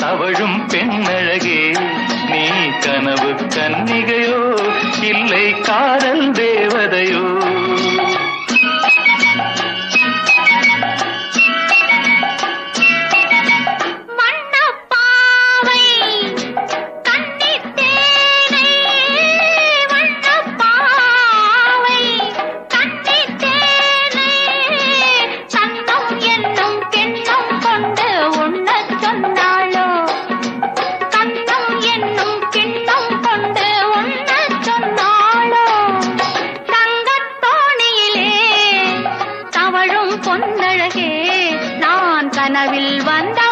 தவழும் பெண்ணழகே நீ கனவு கன்னிகையோ இல்லை காதல் தேவதையோ பொன்னழகே நான் கனவில் வந்த